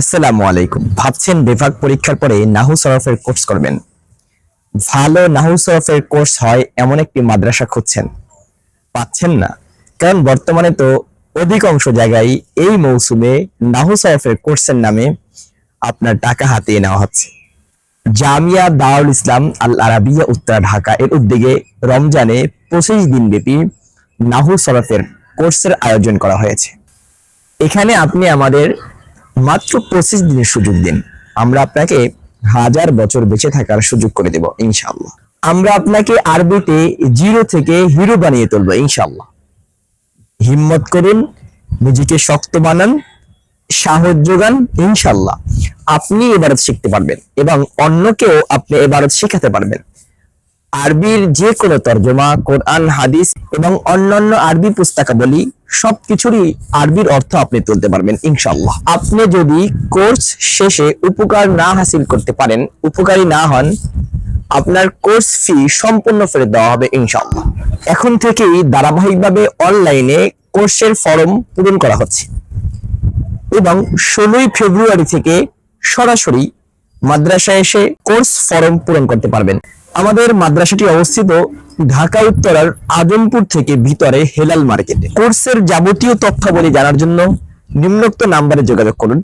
আসসালামু আলাইকুম। ভাবছেন বিভাগ পরীক্ষার পরে নাহু সরফের কোর্স করবেন। ভালো নাহু সরফের কোর্স হয় এমন একটি মাদ্রাসা খুঁজছেন। পাচ্ছেন না। কারণ বর্তমানে তো অধিকাংশ জায়গায় এই মৌসুমে নাহু সরফের কোর্সের নামে আপনার টাকা হাতিয়ে নেওয়া হচ্ছে। জামিয়া দারুল ইসলাম আল আরাবিয়া উত্তরা ঢাকা এর উদ্যোগে রমজানে পঁচিশ দিন ব্যাপী নাহু সরফের কোর্সের আয়োজন করা হয়েছে। এখানে আপনি আমাদের মাত্র পঁচিশ দিনের সুযোগ দিন। আমরা আপনাকে হাজার বছর বেঁচে থাকার সুযোগ করে দেব, ইনশাআল্লাহ। আমরা আপনাকে আরবিতে জিরো থেকে হিরো বানিয়ে তুলবো, ইনশাআল্লাহ। হিম্মত করুন, নিজেকে শক্ত বানান, সাহস যোগান ইনশাল্লাহ আপনি এবারত শিখতে পারবেন এবং অন্যকেও আপনি এবারত শেখাতে পারবেন। আরবির যে কোনো তর্জমা, কোরআন, হাদিস এবং অন্যান্য আরবি পুস্তকাবলী সবকিছুরই আরবির অর্থ আপনি তুলতে পারবেন ইনশাল্লাহ আপনি যদি কোর্স শেষে উপকার না হাসিল করতে পারেন, উপকারী না হন, আপনার কোর্স ফি সম্পূর্ণ ফেরত দেওয়া হবে ইনশাল্লাহ এখন থেকেই ধারাবাহিকভাবে অনলাইনে কোর্সের ফর্ম পূরণ করা হচ্ছে। এবং ষোলোই ফেব্রুয়ারি থেকে সরাসরি মাদ্রাসায় এসে কোর্স ফর্ম পূরণ করতে পারবেন। আমাদের মাদ্রাসাটি অবস্থিত ঢাকা উত্তরার আজমপুর থেকে ভিতরে হেলাল মার্কেটে। কোর্সের যাবতীয় তথ্যাবলী জানার জন্য নিম্নোক্ত নাম্বারে যোগাযোগ করুন।